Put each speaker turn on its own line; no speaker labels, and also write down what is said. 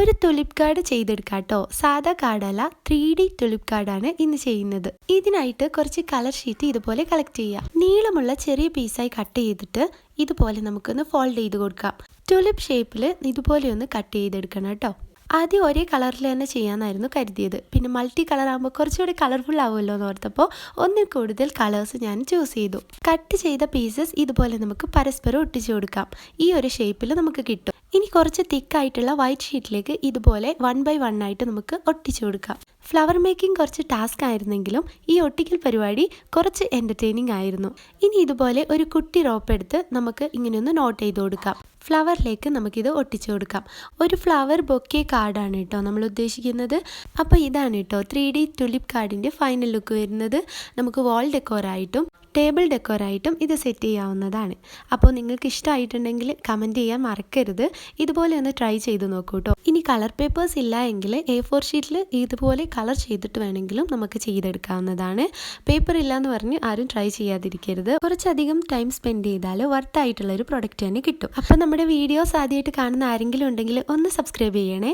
ഒരു tulip card ചെയ്തെടുക്കാം കേട്ടോ സാധാ കാർഡല്ല ത്രീ ഡി തുലിപ് കാർഡാണ് ഇന്ന് ചെയ്യുന്നത്. ഇതിനായിട്ട് കുറച്ച് കളർ ഷീറ്റ് ഇതുപോലെ കളക്ട് ചെയ്യാം. നീളമുള്ള ചെറിയ പീസായി കട്ട് ചെയ്തിട്ട് ഇതുപോലെ നമുക്കൊന്ന് ഫോൾഡ് ചെയ്ത് കൊടുക്കാം. ടുലിപ്പ് ഷേപ്പിൽ ഇതുപോലെ ഒന്ന് കട്ട് ചെയ്തെടുക്കണം കേട്ടോ ആദ്യം ഒരേ കളറിൽ തന്നെ ചെയ്യാമെന്നായിരുന്നു കരുതിയത്. പിന്നെ മൾട്ടി കളർ ആകുമ്പോൾ കുറച്ചുകൂടി കളർഫുൾ ആവുമല്ലോ എന്ന് ഓർത്തപ്പോൾ ഒന്നിൽ കൂടുതൽ കളേഴ്സ് ഞാൻ ചൂസ് ചെയ്തു. കട്ട് ചെയ്ത പീസസ് ഇതുപോലെ നമുക്ക് പരസ്പരം ഒട്ടിച്ചു കൊടുക്കാം. ഈ ഒരു ഷേപ്പിൽ നമുക്ക് കിട്ടും. ഇനി കുറച്ച് തിക്കായിട്ടുള്ള വൈറ്റ് ഷീറ്റിലേക്ക് ഇതുപോലെ വൺ ബൈ വൺ ആയിട്ട് നമുക്ക് ഒട്ടിച്ചു കൊടുക്കാം. ഫ്ലവർ മേക്കിംഗ് കുറച്ച് ടാസ്ക് ആയിരുന്നെങ്കിലും ഈ ഒട്ടിക്കൽ പരിപാടി കുറച്ച് എന്റർടൈനിങ് ആയിരുന്നു. ഇനി ഇതുപോലെ ഒരു കുട്ടി റോപ്പ് എടുത്ത് നമുക്ക് ഇങ്ങനെയൊന്ന് നോട്ട് ചെയ്ത് കൊടുക്കാം. ഫ്ലവറിലേക്ക് നമുക്കിത് ഒട്ടിച്ചു കൊടുക്കാം. ഒരു ഫ്ലവർ ബൊക്കെ കാർഡാണ് കേട്ടോ നമ്മൾ ഉദ്ദേശിക്കുന്നത്. അപ്പോൾ ഇതാണ് കേട്ടോ ത്രീ ഡി ടുലിപ്പ് കാർഡിന്റെ ഫൈനൽ ലുക്ക് വരുന്നത്. നമുക്ക് വാൾ ഡെക്കോറായിട്ടും ടേബിൾ ഡെക്കോറായിട്ടും ഇത് സെറ്റ് ചെയ്യാവുന്നതാണ്. അപ്പോൾ നിങ്ങൾക്ക് ഇഷ്ടമായിട്ടുണ്ടെങ്കിൽ കമന്റ് ചെയ്യാൻ മറക്കരുത്. ഇതുപോലെ ഒന്ന് ട്രൈ ചെയ്ത് നോക്കൂ കേട്ടോ. ഇനി കളർ പേപ്പേഴ്സ് ഇല്ല എങ്കിൽ എ ഫോർ ഷീറ്റിൽ ഇതുപോലെ കളർ ചെയ്തിട്ട് വേണമെങ്കിലും നമുക്ക് ചെയ്തെടുക്കാവുന്നതാണ്. പേപ്പർ ഇല്ല എന്ന് പറഞ്ഞ് ആരും ട്രൈ ചെയ്യാതിരിക്കരുത്. കുറച്ചധികം ടൈം സ്പെൻഡ് ചെയ്താൽ വർത്ത് ആയിട്ടുള്ള ഒരു പ്രൊഡക്റ്റ് തന്നെ കിട്ടും. അപ്പോൾ നമ്മുടെ വീഡിയോസ് ആദ്യമായിട്ട് കാണുന്ന ആരെങ്കിലും ഉണ്ടെങ്കിൽ ഒന്ന് സബ്സ്ക്രൈബ് ചെയ്യണേ.